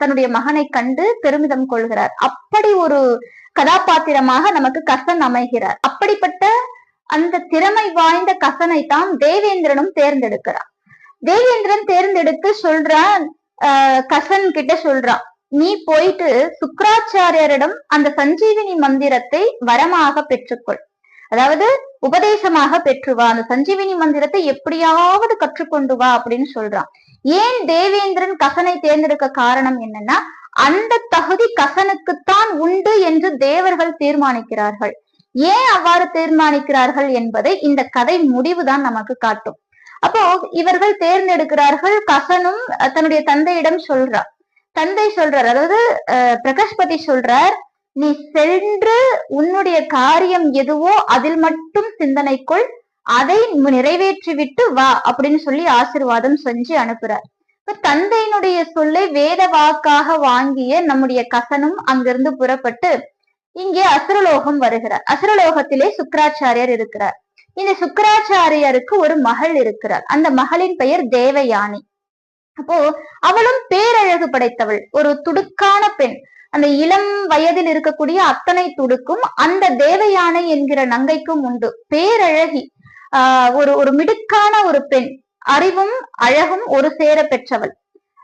தன்னுடைய மகனை கண்டு பெருமிதம் கொள்கிறார். அப்படி ஒரு கதாபாத்திரமாக நமக்கு கசன் அமைகிறார். அப்படிப்பட்ட அந்த திறமை வாய்ந்த கசனை தான் தேவேந்திரனும் தேர்ந்தெடுக்கிறான் தேவேந்திரன் தேர்ந்தெடுத்து சொல்றான் ஆஹ் கசன் கிட்ட சொல்றான் நீ போயிட்டு சுக்கராச்சாரியரிடம் அந்த சஞ்சீவினி மந்திரத்தை வரமாக பெற்றுக்கொள். அதாவது உபதேசமாக பெற்று வா. அந்த சஞ்சீவினி மந்திரத்தை எப்படியாவது கற்றுக்கொண்டு வா அப்படின்னு சொல்றான். ஏன் தேவேந்திரன் கசனை தேர்ந்தெடுக்க காரணம் என்னன்னா அந்த தகுதி கசனுக்குத்தான் உண்டு என்று தேவர்கள் தீர்மானிக்கிறார்கள். ஏன் அவ்வாறு தீர்மானிக்கிறார்கள் என்பதை இந்த கதை முடிவுதான் நமக்கு காட்டும். அப்போ இவர்கள் தேர்ந்தெடுக்கிறார்கள் கசனும் தன்னுடைய தந்தையிடம் சொல்றார் தந்தை சொல்றார் அதாவது அஹ், சொல்றார் நீ சென்று உன்னுடைய காரியம் எதுவோ அதில் மட்டும் சிந்தனைக்குள் அதை நிறைவேற்றி விட்டு வா அப்படின்னு சொல்லி ஆசிர்வாதம் செஞ்சு அனுப்புறார். இப்ப தந்தையினுடைய சொல்லை வேத வாக்காக வாங்கிய நம்முடைய கசனும் அங்கிருந்து புறப்பட்டு இங்கே அசுரலோகம் வருகிறார். அசுரலோகத்திலே சுக்கராச்சாரியர் இருக்கிறார். இந்த சுக்கராச்சாரியருக்கு ஒரு மகள் இருக்கிறார். அந்த மகளின் பெயர் தேவயானி. அப்போ அவளும் பேரழகு படைத்தவள். ஒரு துடுக்கான பெண். அந்த இளம் வயதில் இருக்கக்கூடிய அத்தனை துடுக்கும் அந்த தேவயானை என்கிற நங்கைக்கும் உண்டு. பேரழகி. ஆஹ் ஒரு ஒரு மிடுக்கான ஒரு பெண். அறிவும் அழகும் ஒரு சேர பெற்றவள்.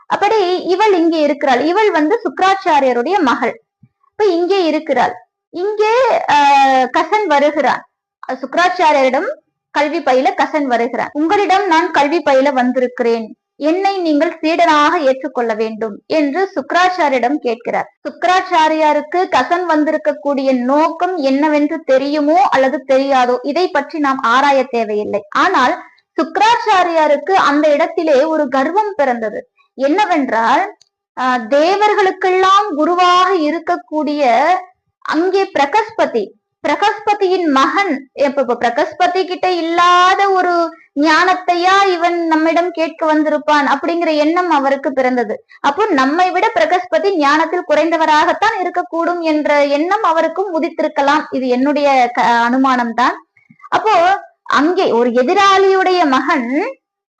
அப்படி இவள் இங்கே இருக்கிறாள். இவள் வந்து சுக்கராச்சாரியருடைய மகள். இப்ப இங்கே இருக்கிறாள். இங்கே ஆஹ் கசன் வருகிறான். சுக்கராச்சாரியரிடம் கல்வி பயில கசன் வருகிறான். உங்களிடம் நான் கல்வி பயில வந்திருக்கிறேன். என்னை நீங்கள் சீடனாக ஏற்றுக்கொள்ள வேண்டும் என்று சுக்கராச்சாரியிடம் கேட்கிறார். சுக்கராச்சாரியாருக்கு கசன் வந்திருக்கக்கூடிய நோக்கம் என்னவென்று தெரியுமோ அல்லது தெரியாதோ இதை பற்றி நாம் ஆராய தேவையில்லை. ஆனால் சுக்கராச்சாரியாருக்கு அந்த இடத்திலே ஒரு கர்வம் பிறந்தது. என்னவென்றால் ஆஹ் தேவர்களுக்கெல்லாம் குருவாக இருக்கக்கூடிய அங்கே பிரகஸ்பதி பிரகஸ்பதியின் மகன். இப்ப பிரகஸ்பதி கிட்ட இல்லாத ஒரு ஞானத்தையா இவன் நம்மிடம் கேட்க வந்திருப்பான் அப்படிங்கிற எண்ணம் அவருக்கு பிறந்தது. அப்போ நம்மை விட பிரகஸ்பதி ஞானத்தில் குறைந்தவராகத்தான் இருக்கக்கூடும் என்ற எண்ணம் அவருக்கும் உதித்திருக்கலாம். இது என்னுடைய அனுமானம் தான் அப்போ அங்கே ஒரு எதிராளியுடைய மகன்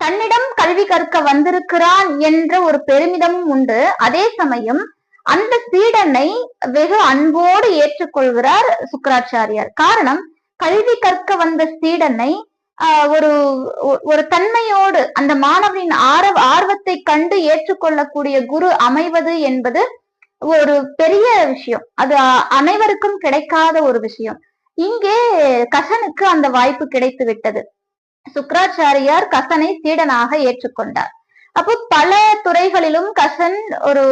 தன்னிடம் கல்வி கற்க வந்திருக்கிறான் என்ற ஒரு பெருமிதமும் உண்டு. அதே சமயம் அந்த சீடனை வெகு அன்போடு ஏற்றுக்கொள்கிறார் சுக்கராச்சாரியார். காரணம் கல்வி கற்க வந்த சீடனை ஒரு ஒரு தன்மையோடு அந்த மாணவனின் ஆர்வ ஆர்வத்தை கண்டு ஏற்றுக்கொள்ளக்கூடிய குரு அமைவது என்பது ஒரு பெரிய விஷயம். அது அனைவருக்கும் கிடைக்காத ஒரு விஷயம். இங்கே கசனுக்கு அந்த வாய்ப்பு கிடைத்து விட்டது சுக்கராச்சாரியார் கசனை சீடனாக ஏற்றுக்கொண்டார். அப்போ பல துறைகளிலும் கசன் ஒரு